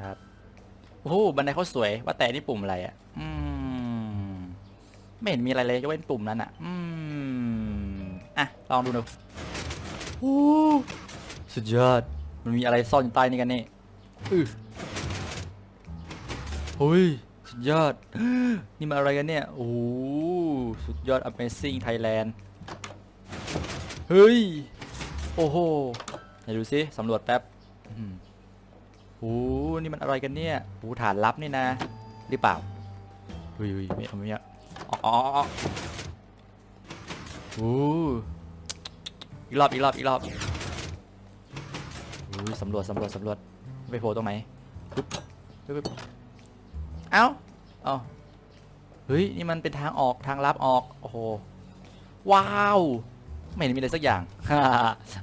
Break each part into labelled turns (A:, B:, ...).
A: ครับโอ้โหบันไดเขาสวย ว่าแต่นี่ปุ่มอะไรอะ อืม ไม่เห็นมีอะไรเลยยกเว้นปุ่มนั้นอะ อืม อะ ลองดูหนูโอ้สุดยอด มันมีอะไรซ่อนอยู่ใต้นี่กันนี่อือเฮ้ย สุดยอด นี่มันอะไรกันเนี่ย โอ้โหสุดยอด Amazing Thailand เฮ้ย โอ้โหไหนดูสิสำรวจแป๊บอืม โอ้นี่มันอะไรกันเนี่ยโอ้ฐานลับนี่นะ หรือเปล่าเฮ้ยไม่เอาไม่เอาอ๋ออ๋ออ๋อโอ้อีกรอบอีกรอบอีกรอบโอ้ยสำรวจสำรวจสำรวจไปโผล่ตรงไหนปึ๊บปึ๊บปึ๊บเอ้าเอ้าเฮ้ยนี่มันเป็นทางออกทางลับออกโอ้โหว้าวไม่เห็นมีอะไรสักอย่าง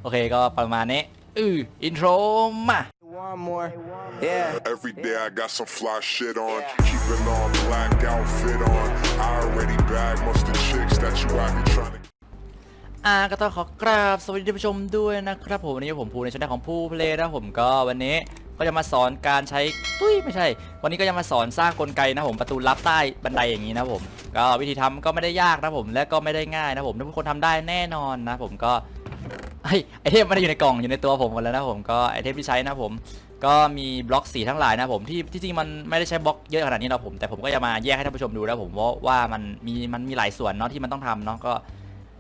A: โอเคก็ประมาณนี้อืออินโทรมา
B: One more. Yeah.
C: Every day I got some fly shit on. Keeping on black outfit on. I already bag most of the chicks that you out here trying to
A: อ่าก็ต้องขอกราบสวัสดีท่านผู้ชมด้วยนะครับผมวันนี้ผมภูในช่องของผู้เพลย์นะผมก็วันนี้ก็จะมาสอนการใช้ตุ้ยไม่ใช่ วันนี้ก็จะมาสอนสร้างกลไกนะผมประตูลับใต้บันไดอย่างนี้นะผม ก็วิธีทำก็ไม่ได้ยากนะผมและก็ไม่ได้ง่ายนะผมทุกคนทำได้แน่นอนนะผมก็ ไอไอเทมม่ได้อยู่ในกล่องอยู่ในตัวผมหมดแล้วนะผมก็ไอเทมที่ใช้นะผม ก็มีบล็อกสีทั้งหลายนะผมที่ที่จริงมันไม่ได้ใช้บล็อกเยอะขนาดนี้นะผมแต่ผมก็จะมาแยกให้ท่านผู้ชมดูนะผมว่าว่ามันมีมันมีหลายส่วนเนาะที่มันต้องทำเนาะก็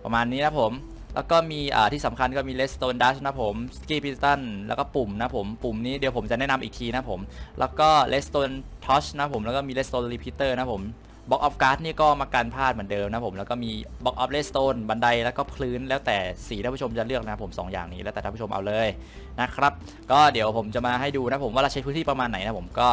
A: ประมาณนี้นะผมแล้วก็มีอ่าที่สำคัญก็มี Redstone Dash นะผม Ski Piston แล้วก็ปุ่มนะผมปุ่มนี้เดี๋ยวผมจะแนะนำอีกทีนะผม แล้วก็ Redstone Torch นะผมแล้วก็มี Redstone Repeater นะผม Block of Guard นี่ก็มากันพลาดเหมือนเดิมนะผมแล้วก็มี Block of Redstone บันไดแล้วก็พื้นแล้วแต่สีท่านผู้ชมจะเลือกนะผม 2 อย่างนี้แล้วแต่ท่านผู้ชมเอาเลยนะครับ ก็เดี๋ยวผมจะมาให้ดูนะผมว่าเราใช้พื้นที่ประมาณไหนนะผมก็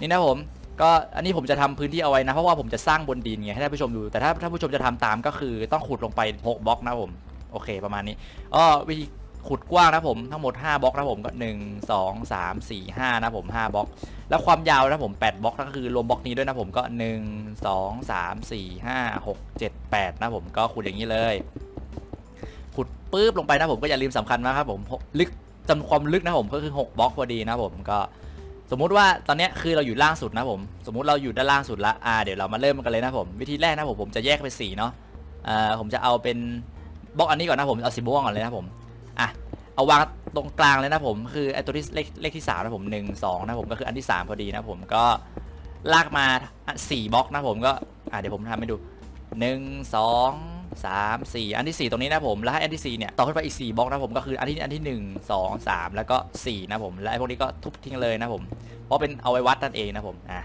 A: นี่นะผมก็อันนี้ผมจะทำพื้นที่เอาไว้นะ เพราะว่าผมจะสร้างบนดินไงให้ท่านผู้ชมดูแต่ถ้าท่านผู้ชมจะทำตามก็คือต้องขุดลงไป6บล็อกนะผมโอเคประมาณนี้อ๋อวิธี ขุดกว้างนะผมทั้งหมด 5บล็อกนะผมก็ 1 2 3 4 5นะผม5บล็อก แล้วความยาวนะผม8บล็อกก็คือรวมบล็อกนี้ด้วยนะผมก็ 1 2 3 4 5 6 7 8นะผมก็ขุดอย่างนี้เลย ขุดปุ๊บลงไปนะผมก็อย่าลืมสำคัญนะครับผมลึกจำความลึกนะผมก็คือ 6บล็อกพอดีนะผมก็สมมุติว่าตอนนี้คือเราอยู่ล่างสุดนะผม สมมุติเราอยู่ด้านล่างสุดละอ่าเดี๋ยวเรามาเริ่มกันเลยนะผม วิธีแรกนะผมผมจะแยกเป็นสีเนาะอ่าผมจะเอาเป็นบล็อกอันนี้ก่อนนะผมเอาสีม่วงก่อนเลยนะผม เอาวางตรงกลางเลยนะผมคือไอตัวที่เลขเลขที่สามนะผมหนึ่งสองนะผมก็คืออันที่สามพอดีนะผมก็ลากมาสี่บล็อกนะผมก็อ่าเดี๋ยวผมทำให้ดูหนึ่งสองสามสี่อันที่สี่ตรงนี้นะผมแล้วให้อันที่สี่เนี่ยต่อขึ้นไปอีกสี่บล็อกนะผมก็คืออันที่อันที่หนึ่งสองสามแล้วก็สี่นะผมและไอพวกนี้ก็ทุบทิ้งเลยนะผมเพราะเป็นเอาไว้วัดนั่นเองนะผมอะ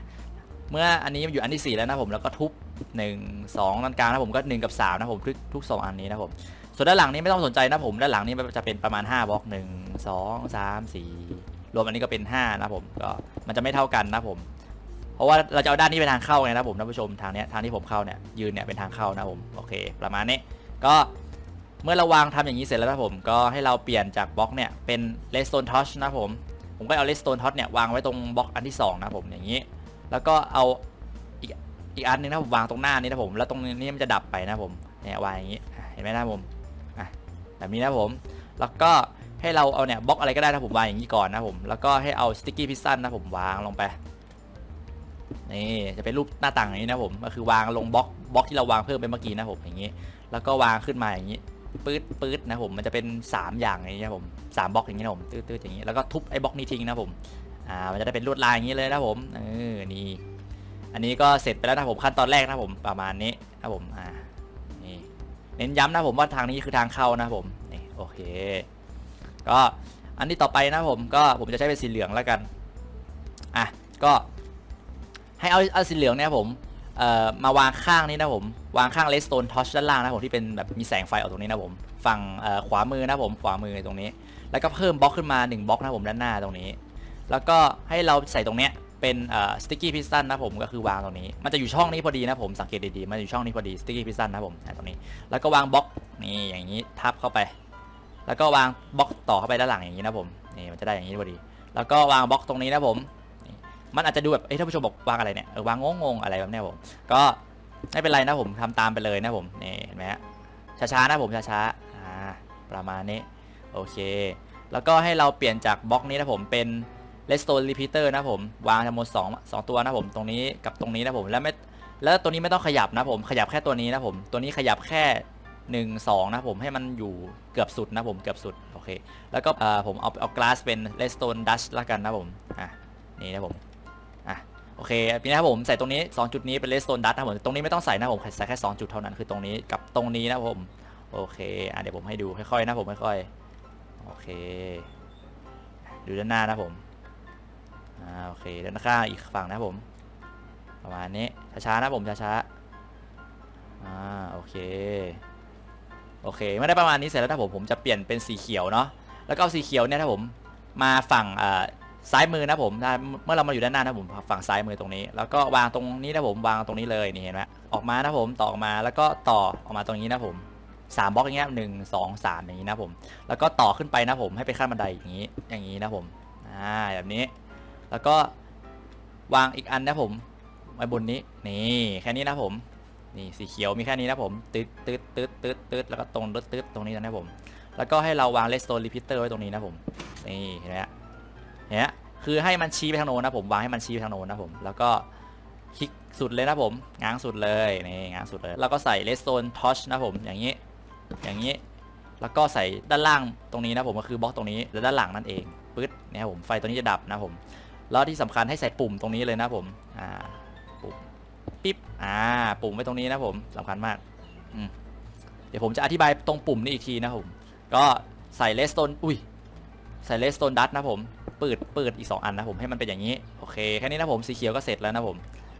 A: เมื่ออันนี้อยู่อันที่4แล้วนะผมแล้วก็ทุบ1 2ด้านกลางนะผมก็1กับ3นะผมทุกทุก2อันนี้นะผม ส่วนด้านหลังนี้ไม่ต้องสนใจนะผมด้านหลังนี้จะเป็นประมาณ 5บล็อก 1 2 3 4 รวมอันนี้ก็เป็น 5 นะผมก็มันจะไม่เท่ากันนะผม เพราะว่าเราจะเอาด้านนี้เป็นทางเข้าไงนะผมท่านผู้ชมทางเนี้ยทางที่ผมเข้าเนี่ยยืนเนี่ยเป็นทางเข้านะผมโอเค ประมาณนี้ก็เมื่อเราวางทำอย่างนี้เสร็จแล้วนะผมก็ให้เราเปลี่ยนจากบล็อกเนี่ยเป็น redstone torch นะผมผมก็เอา redstone torch เนี่ยวางไว้ตรงบล็อกอันที่ 2 นะผมอย่างนี้ แล้วก็เอาอีกอีกอันหนึงนะผมวางตรงหน้านี้นะผมแล้วตรงนี้มันจะดับไปนะผมเนี่ยวางอย่างนี้เห็นไหมนะผม แบบนี้นะผม แล้วก็ให้เราเอาเนี่ยบล็อกอะไรก็ได้นะผมวางอย่างนี้ก่อนนะผม แล้วก็ให้เอา sticky piston นะผมวางลงไป นี่จะเป็นรูปหน้าต่างอย่างนี้นะผม ก็คือวางลงบล็อกบล็อกที่เราวางเพิ่มไปเมื่อกี้นะผมอย่างนี้ แล้วก็วางขึ้นมาอย่างนี้ปื๊ดปื๊ดนะผม มันจะเป็น 3 อย่างอย่างนี้นะผมสามบล็อกอย่างนี้นะผมตืดๆอย่างนี้ แล้วก็ทุบไอ้บล็อกนี้ทิ้งนะผม อ่า มันจะได้เป็นลวดลายอย่างนี้เลยนะผม เออ นี่ อันนี้ก็เสร็จไปแล้วนะผมขั้นตอนแรกนะผมประมาณนี้นะผม อ่า เน้นย้ำนะผมว่าทางนี้คือทางเข้านะผมนี่โอเค ก็อันนี้ต่อไปนะผมก็ผมจะใช้เป็นสีเหลืองแล้วกันอะก็ให้เอาเอาสีเหลืองเนี่ยผมเอ่อมาวางข้างนี้นะผมวางข้างเลสโตนทอชด้านล่างนะผมที่เป็นแบบมีแสงไฟออกตรงนี้นะผมฝั่งเอ่อขวามือนะผมขวามือตรงนี้ แล้วก็เพิ่มบล็อกขึ้นมา 1บล็อกนะผมด้านหน้าตรงนี้ แล้วก็ให้เราใส่ตรงเนี้ย เป็นสติ๊กกี้พิสตันนะผมก็คือวางตรงนี้ มันจะอยู่ช่องนี้พอดีนะผมสังเกตดีๆ มันอยู่ช่องนี้พอดีสติ๊กกี้พิสตันนะผมตรงนี้ แล้วก็วางบล็อกนี่อย่างนี้ทับเข้าไป แล้วก็วางบล็อกต่อเข้าไปด้านหลังอย่างนี้นะผมนี่มันจะได้อย่างนี้พอดี แล้วก็วางบล็อกตรงนี้นะผมมันอาจจะดูแบบเอ้ยท่านผู้ชมบอกวางอะไรเนี่ยเออวางงงๆอะไรแบบเนี้ยผม ก็ไม่เป็นไรนะผมทำตามไปเลยนะผมนี่เห็นไหมฮะช้าๆนะผมช้าๆอ่าประมาณนี้โอเค แล้วก็ให้เราเปลี่ยนจากบล็อกนี้นะผมเป็น redstone repeater นะผมวางทั้งหมด2 2ตัวนะผมตรงนี้กับตรงนี้นะผมแล้วไม่แล้วตัวนี้ไม่ต้องขยับนะผมขยับแค่ตัวนี้นะผมตัวนี้ขยับแค่ 1 2 นะผมให้มันอยู่เกือบสุดนะผมเกือบสุดโอเคแล้วก็เอ่อผมเอาเอา glass เป็น redstone dust ละกันนะผมอะนี่นะผมอะโอเคปีนี้ครับผมใส่ตรงนี้ 2 จุดนี้เป็น redstone dust นะผมตรงนี้ไม่ต้องใส่นะผมใส่แค่ 2 จุดเท่านั้นคือตรงนี้กับตรงนี้นะผมโอเคอะเดี๋ยวผมให้ดูค่อยๆนะผมค่อยๆโอเค ดูด้านหน้านะผม อ่าโอเคด้านข้างอีกฝั่งนะผม ประมาณนี้ช้าๆนะผมช้าๆอ่าโอเคโอเคเมื่อได้ประมาณนี้เสร็จแล้วถ้าผมผมจะเปลี่ยนเป็นสีเขียวเนาะแล้วก็เอาสีเขียวเนี่ยถ้าผมมาฝั่งอ่าซ้ายมือนะผมเมื่อเรามาอยู่ด้านหน้านะผมฝั่งซ้ายมือตรงนี้ แล้วก็วางตรงนี้นะผมวางตรงนี้เลยนี่เห็นไหมออกมานะผมต่อออกมาแล้วก็ต่อออกมาตรงนี้นะผมสามบล็อกอย่างเงี้ยหนึ่งสองสามอย่างนี้นะผม แล้วก็ต่อขึ้นไปนะผมให้เป็นขั้นบันไดอย่างนี้อย่างนี้นะผมอ่าแบบนี้ แล้วก็วางอีกอันนะผมไว้บนนี้นี่แค่นี้นะผมนี่สีเขียวมีแค่นี้นะผมตึ๊ดตึ๊ดตึ๊ดตึ๊ดตึ๊ดแล้วก็ตรงตึ๊ดตึ๊ดตรงนี้นะผม แล้วก็ให้เราวาง redstone repeater ไว้ตรงนี้นะผมนี่เห็นไหมฮะเห็นไหมคือให้มันชี้ไปทางโน้นนะผมวางให้มันชี้ไปทางโน้นนะผมแล้วก็คลิกสุดเลยนะผมง้างสุดเลยนี่ง้างสุดเลยแล้วก็ใส่ redstone torch นะผมอย่างนี้อย่างนี้ แล้วก็ใส่ด้านล่างตรงนี้นะผมก็คือบล็อกตรงนี้แล้วด้านหลังนั่นเองปึ๊ดเนี่ยครับผมไฟตัวนี้จะดับนะผม แล้วที่สำคัญให้ใส่ปุ่มตรงนี้เลยนะผมอ่าปุ่มปิ๊บอ่าปุ่มไว้ตรงนี้นะผมสำคัญมากอืมเดี๋ยวผมจะอธิบายตรงปุ่มนี้อีกทีนะผม ก็ใส่เลสโตนอุ้ยใส่เลสโตนดัตนะผมเปิดเปิดอีก 2 อันนะผมให้มันเป็นอย่างนี้โอเคแค่นี้นะผมสีเขียวก็เสร็จแล้วนะผม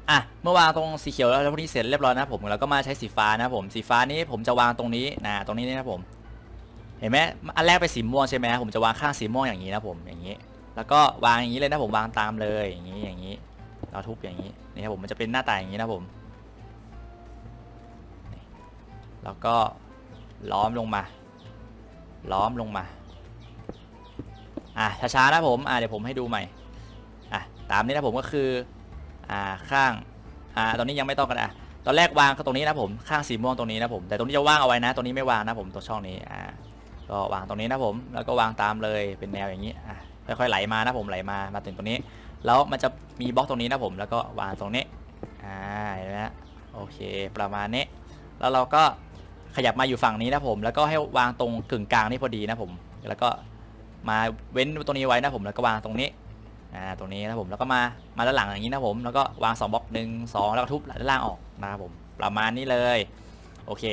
A: อะเมื่อวางตรงสีเขียวแล้วพวกนี้เสร็จเรียบร้อยนะผมแล้วก็มาใช้สีฟ้านะผมสีฟ้านี้ผมจะวางตรงนี้นะตรงนี้นี่นะผม เห็นไหมอันแรกเป็นสีม่วงใช่ไหมผมจะวางข้างสีม่วงอย่างนี้นะผมอย่างนี้ แล้วก็วางอย่างนี้เลยนะผมวางตามเลยอย่างนี้อย่างนี้ เราทุบอย่างนี้นี่ครับผมมันจะเป็นหน้าตาอย่างนี้นะผมแล้วก็ล้อมลงมา ล้อมลงมาอะช้าๆนะผมอะเดี๋ยวผมให้ดูใหม่อะตามนี้นะผมก็คืออ่าข้างอ่าตอนนี้ยังไม่ต้องกันอะตอนแรกวางก็ตรงนี้นะผมข้างสีม่วงตรงนี้นะผมแต่ตรงนี้จะว่างเอาไว้นะตรงนี้ไม่วางนะผมตัวช่องนี้อ่าก็วางตรงนี้นะผมแล้วก็วางตามเลยเป็นแนวอย่างนี้อะ ค่อยๆไหลมานะผมไหลมามาถึงตรงนี้ แล้วมันจะมีบล็อกตรงนี้นะผมแล้วก็วางตรงนี้อ่าเห็นไหมฮะโอเค ประมาณนี้ แล้วเราก็ขยับมาอยู่ฝั่งนี้นะผม แล้วก็ให้วางตรงกึ่งกลางนี่พอดีนะผม แล้วก็มาเว้นตรงนี้ไว้นะผมแล้วก็วางตรงนี้อ่าตรงนี้นะผมแล้วก็มามาด้านหลังอย่างนี้นะผม แล้วก็วาง2บล็อกหนึ่งสองแล้วก็ทุบด้านล่างออกนะครับผมประมาณนี้เลยโอเค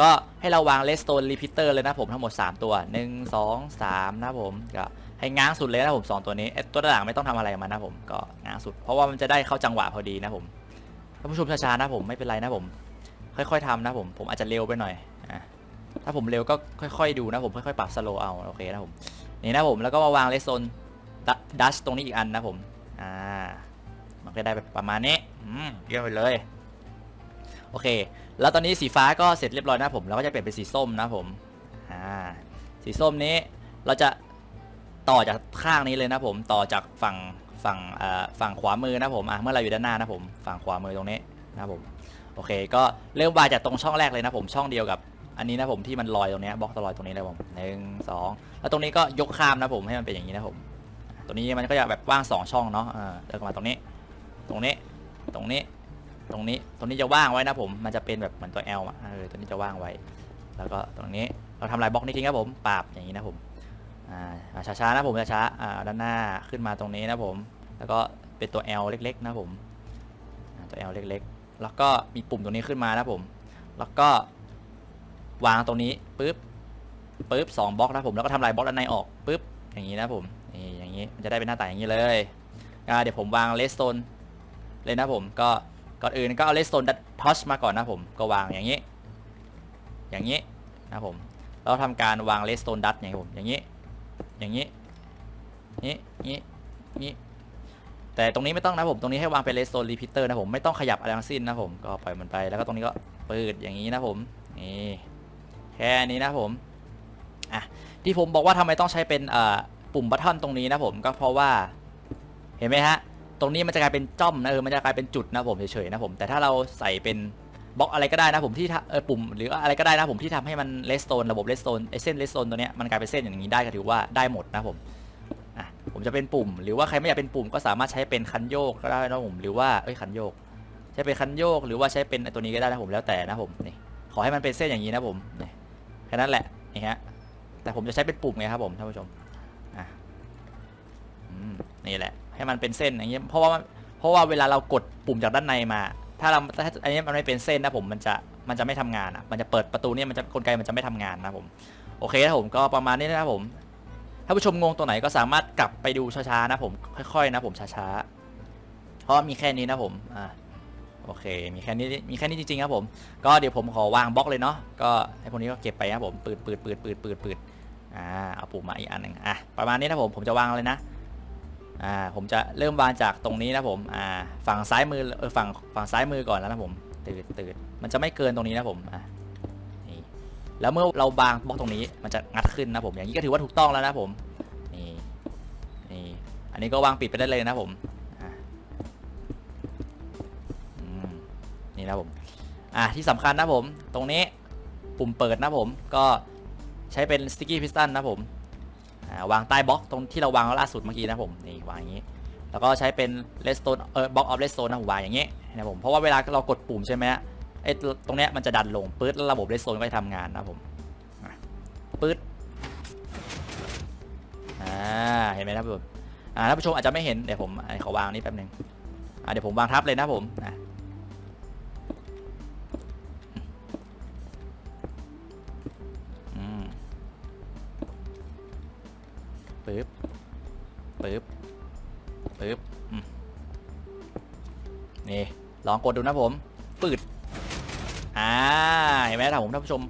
A: ก็ให้เราวาง redstone repeater เลยนะผมทั้งหมด 3 ตัว 1 2 3 นะผมก็ ให้ง้างสุดเลยนะผม2ตัวนี้ไอ้ตัวด้านหลังไม่ต้องทำอะไรมันนะผมก็ง้างสุด เพราะว่ามันจะได้เข้าจังหวะพอดีนะผมท่านผู้ชมช้าๆนะผมไม่เป็นไรนะผม ค่อยๆทำนะผมผมอาจจะเร็วไปหน่อยอะถ้าผมเร็วก็ค่อยๆดูนะผมค่อยๆปรับสโลเอาโอเคนะผมนี่นะผมแล้วก็มาวาง redstone dash ตรงนี้อีกอันนะผมอ่ามันก็ได้ประมาณนี้อืมเยี่ยมไปเลยโอเค แล้วตอนนี้สีฟ้าก็เสร็จเรียบร้อยนะผม แล้วก็จะเปลี่ยนเป็นสีส้มนะผม อ่า สีส้มนี้เราจะ ต่อจากข้างนี้เลยนะผมต่อจากฝั่งฝั่งฝั่งขวามือนะผมอะเมื่อเราอยู่ด้านหน้านะผมฝั่งขวามือตรงนี้นะผมโอเค ก็เริ่มวางจากตรงช่องแรกเลยนะผมช่องเดียวกับอันนี้นะผมที่มันลอยตรงนี้บล็อกตลอยตรงนี้เลยผมหนึ่งสองแล้วตรงนี้ก็ยกข้ามนะผมให้มันเป็นอย่างนี้นะผมตัวนี้มันก็จะแบบว่างสองช่องเนาะอ่าเดินมาตรงนี้ ตรงนี้ตรงนี้ตรงนี้ตรงนี้จะว่างไว้นะผมมันจะเป็นแบบเหมือนตัว L อะเออตัวนี้จะว่างไว้ แล้วก็ตรงนี้เราทำลายบล็อกนี้ทิ้งครับผมปราบอย่างนี้นะผม อ่าช้าๆนะผมช้าๆอ่าด้านหน้าขึ้นมาตรงนี้นะผม แล้วก็เป็นตัว L เล็ก ๆ นะผมตัว L เล็กๆ แล้วก็มีปุ่มตรงนี้ขึ้นมานะผม แล้วก็วางตรงนี้ปึ๊บปึ๊บสองบล็อกนะผมแล้วก็ทำลายบล็อกด้านในออกปึ๊บอย่างนี้นะผมนี่อย่างนี้มันจะได้เป็นหน้าตาอย่างนี้เลยอ่าเดี๋ยวผมวางเลสโตนเลยนะผมก็ก่อนอื่นก็เอาเลสโตนดัตทอชมาก่อนนะผมก็วางอย่างนี้ อย่างนี้นะผมเราทำการวางเลสโตนดัตอย่างนี้ผมอย่างนี้ อย่างนี้นี้นี้นี้แต่ตรงนี้ไม่ต้องนะผม ตรงนี้ให้วางเป็นเลสโตนรีพิเตอร์นะผม ไม่ต้องขยับอะไรทั้งสิ้นนะผม ก็ปล่อยมันไป แล้วก็ตรงนี้ก็เปิดอย่างนี้นะผม นี่ แค่นี้นะผม อะ ที่ผมบอกว่าทำไมต้องใช้เป็นปุ่มบัตทอนตรงนี้นะผม ก็เพราะว่า เห็นไหมฮะ ตรงนี้มันจะกลายเป็นจ้อมนะเออ มันจะกลายเป็นจุดนะผมเฉยๆนะผม แต่ถ้าเราใส่เป็น บล็อกอะไรก็ได้นะผมที่ทำเออปุ่มหรืออะไรก็ได้นะผมที่ทำให้มันเลสโตนระบบเลสโตนไอเส้นเลสโตนตัวเนี้ยมันกลายเป็นเส้นอย่างนี้ได้ก็ถือว่าได้หมดนะผมอะผมจะเป็นปุ่ม หรือว่าใครไม่อยากเป็นปุ่มก็สามารถใช้เป็นคันโยกก็ได้นะผมหรือว่าเอ้ยคันโยก ใช้เป็นคันโยกหรือว่าใช้เป็นตัวนี้ก็ได้นะผมแล้วแต่นะผมนี่ขอให้มันเป็นเส้นอย่างนี้นะผมนี่แค่นั้นแหละนี่ฮะแต่ผมจะใช้เป็นปุ่มไงครับผมท่านผู้ชมอะอืมนี่แหละให้มันเป็นเส้นอย่างเงี้ยเพราะว่าเพราะว่าเวลาเรากดปุ่มจากด้านในมา ถ้าเราถ้าอันนี้มันไม่เป็นเส้นนะผมมันจะมันจะไม่ทำงานอะมันจะเปิดประตูเนี่ยมันจะกลไกมันจะไม่ทำงานนะผมโอเคนะผมก็ประมาณนี้นะผม ถ้าผู้ชมงงตัวไหนก็สามารถกลับไปดูช้าๆนะผมค่อยๆนะผมช้าๆเพราะมีแค่นี้นะผมอ่าโอเค มีแค่นี้มีแค่นี้จริงๆครับผม ก็เดี๋ยวผมขอวางบล็อกเลยเนาะก็ให้พวกนี้ก็เก็บไปครับผมปืดปืดปืดปืดปืดปืดอ่าเอาปุ่มมาอีกอันหนึ่งอะประมาณนี้นะผมผมจะวางเลยนะ อ่าผมจะเริ่มวางจากตรงนี้นะผมอ่าฝั่งซ้ายมือเออฝั่งฝั่งซ้ายมือก่อนแล้วนะผมตืดตืดมันจะไม่เกินตรงนี้นะผมอะนี่แล้วเมื่อเราวางบล็อกตรงนี้มันจะงัดขึ้นนะผมอย่างนี้ก็ถือว่าถูกต้องแล้วนะผมนี่นี่อันนี้ก็วางปิดไปได้เลยนะผมอะอืมนี่นะผมอะที่สำคัญนะผมตรงนี้ปุ่มเปิดนะผมก็ใช้เป็น sticky piston นะผม วางใต้บล็อกตรงที่เราวางล่าสุดเมื่อกี้นะผมนี่วางอย่างนี้แล้วก็ใช้เป็น redstone เออ block of redstone นะผมวางอย่างนี้นะผมเพราะว่าเวลาเรากดปุ่มใช่ไหมฮะไอ้ตรงเนี้ยมันจะดันลงปื๊ดแล้วระบบ redstone ก็จะทำงานนะผมปื๊ดอ่าเห็นไหมครับผมอ่าท่านผู้ชมอาจจะไม่เห็นเดี๋ยวผมขอวางนี่แป๊บหนึงอะเดี๋ยวผมวางทับเลยนะผมอะ ลองกดดูนะผมปืดอ่าเห็นไหมท่านผมท่านผู้ชม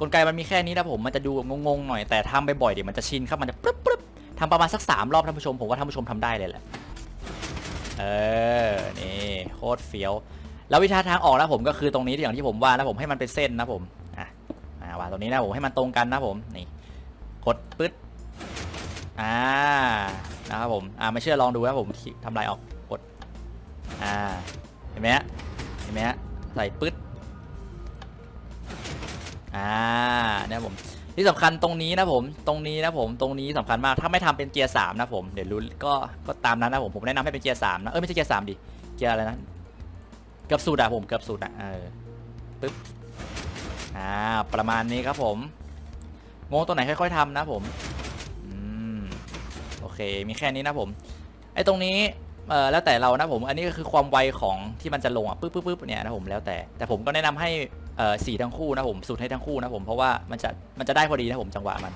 A: กลไกมันมีแค่นี้นะผมมันจะดูงงๆหน่อยแต่ทำบ่อยๆเดี๋ยวมันจะชินครับมันจะปึ๊บปึ๊บทำประมาณสักสามรอบท่านผู้ชมผมว่าท่านผู้ชมทำได้เลยแหละเออนี่โคตรเฟี้ยวแล้ววิธีทางออกนะผมก็คือตรงนี้ที่อย่างที่ผมว่านะผมให้มันเป็นเส้นนะผมอะมาวางตรงนี้นะผมให้มันตรงกันนะผมนี่กดปึ๊ดอ่านะครับผมอ่าไม่เชื่อลองดูนะผมทำลายออกกดอ่า ห็นไหมฮะเห็นไหมฮะใส่ปึ๊ดอ่าเนี่ยผมที่สำคัญตรงนี้นะผมตรงนี้นะผมตรงนี้สำคัญมากถ้าไม่ทำเป็นเกียร์สามนะผมเดี๋ยวรู้ก็ก็ตามนั้นนะผมผมแนะนำให้เป็นเกียร์สามนะเออไม่ใช่เกียร์สามดิเกียร์อะไรนะเกือบสุดอะผมเกือบสุดอะเออปึ๊บอ่าประมาณนี้ครับผมงงตัวไหนค่อยๆทำนะผมอืมโอเคมีแค่นี้นะผมไอ้ตรงนี้ เออแล้วแต่เรานะผมอันนี้ก็คือความไวของที่มันจะลงอะปึ๊บปึ๊บปึ๊บเนี่ยนะผมแล้วแต่ แต่ผมก็แนะนำให้เอ่อสีทั้งคู่นะผมสูตรให้ทั้งคู่นะผมเพราะว่ามันจะมันจะได้พอดีนะผมจังหวะมัน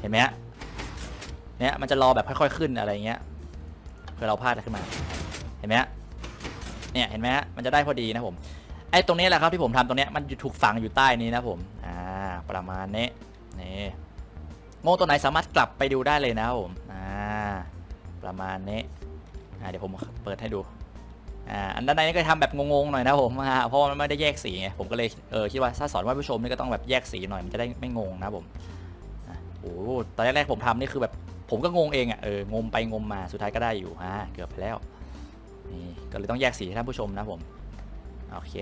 A: เห็นไหมฮะเนี่ยมันจะรอแบบค่อยๆขึ้นอะไรเงี้ยเพื่อเราพลาดขึ้นมาเห็นไหมฮะเนี่ยเห็นไหมฮะมันจะได้พอดีนะผมไอ้ตรงนี้แหละครับที่ผมทำตรงเนี้ยมันถูกฝังอยู่ใต้นี้นะผมอ่าประมาณนี้นี่โง่ตัวไหนสามารถกลับไปดูได้เลยนะผมอ่าประมาณนี้ อ่าเดี๋ยวผมเปิดให้ดูอ่าอันด้านในนี่ก็ทำแบบงงๆหน่อยนะผมอ่าเพราะว่ามันไม่ได้แยกสีไงผมก็เลยเออคิดว่าถ้าสอนว่าผู้ชมนี่ก็ต้องแบบแยกสีหน่อยมันจะได้ไม่งงนะผมโอ้ตอนแรกๆผมทำนี่คือแบบผมก็งงเองอะเอองมไปงมมาสุดท้ายก็ได้อยู่อ่าเกือบไปแล้วนี่ก็เลยต้องแยกสีให้ท่านผู้ชมนะผมโอเค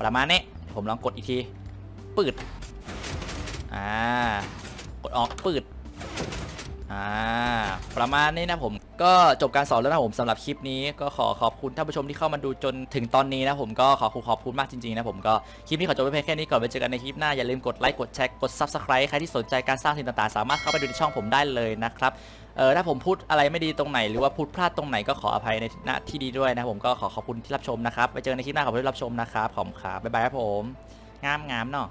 A: ประมาณนี้ผมลองกดอีกทีปืดอ่ากดออกปืดอ่าประมาณนี้นะผม ก็จบการสอนแล้วนะผมสำหรับคลิปนี้ก็ขอขอบคุณท่านผู้ชมที่เข้ามาดูจนถึงตอนนี้นะผมก็ขอขอขอบคุณมากจริงๆนะผมก็คลิปนี้ขอจบไว้เพียงแค่นี้ก่อนไปเจอกันในคลิปหน้าอย่าลืมกดไลค์กดแชร์กด subscribe ใครที่สนใจการสร้างสิ่งต่างๆ สามารถเข้าไปดูในช่องผมได้เลยนะครับเออถ้าผมพูดอะไรไม่ดีตรงไหน หรือว่าพูดพลาดตรงไหนก็ขออภัยในณที่ดีด้วยนะผมก็ขอขอบคุณที่รับชมนะครับไปเจอกันในคลิปหน้าขอบคุณที่รับชมนะครับขอบคุณครับบ๊ายบายครับผมงามงามเนาะ